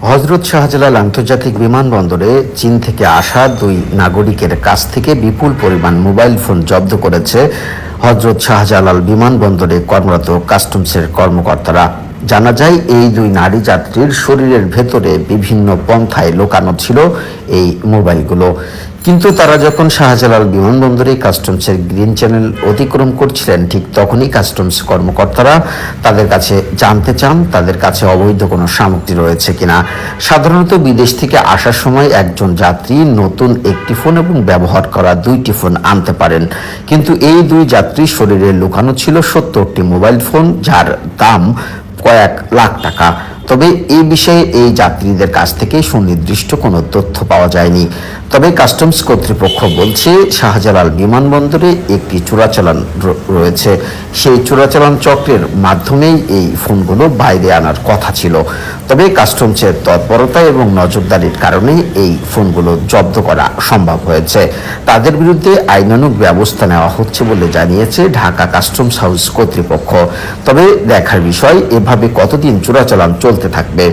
হজরত শাহজালাল আন্তর্জাতিক বিমানবন্দরে চীন থেকে আসা দুই নাগরিকের কাছ থেকে বিপুল পরিমাণ মোবাইল ফোন জব্দ করেছে হজরত শাহজালাল বিমানবন্দরে কর্মরত কাস্টমসের কর্মকর্তারা। জানা যায়, এই দুই নারী যাত্রীর শরীরের ভেতরে বিভিন্ন পন্থায় লোকানো ছিল এই মোবাইলগুলো। কিন্তু তারা যখন শাহজালাল বিমানবন্দরে কাস্টমসের গ্রিন চ্যানেল অতিক্রম করছিলেন, ঠিক তখনই কাস্টমস কর্মকর্তারা তাদের কাছে জানতে চান, তাদের কাছে অবৈধ কোনো সামগ্রী রয়েছে কিনা। সাধারণত বিদেশ থেকে আসার সময় একজন যাত্রী নতুন একটি ফোন এবং ব্যবহার করা দুইটি ফোন আনতে পারেন। কিন্তু এই দুই যাত্রী শরীরে লুকানো ছিল সত্তরটি মোবাইল ফোন, যার দাম কয়েক লাখ টাকা তবে এই বিষয়ে এই যাত্রীদের কাছ থেকে সুনির্দিষ্ট কোনো তথ্য পাওয়া যায়নি। তবে কাস্টমস কর্তৃপক্ষ বলছে, শাহজালাল বিমানবন্দরে একটি চোরাচালান রয়েছে। সেই চোরাচালান চক্রের মাধ্যমেই এই ফোনগুলো বাইরে আনার কথা ছিল। তবে কাস্টমসের তৎপরতা এবং নজরদারির কারণে এই ফোনগুলো জব্দ করা সম্ভব হয়েছে। তাদের বিরুদ্ধে আইনানুগ ব্যবস্থা নেওয়া হচ্ছে বলে জানিয়েছে ঢাকা কাস্টমস হাউস কর্তৃপক্ষ। তবে দেখার বিষয়, এভাবে কতদিন চোরাচালান চলতে থাকবে।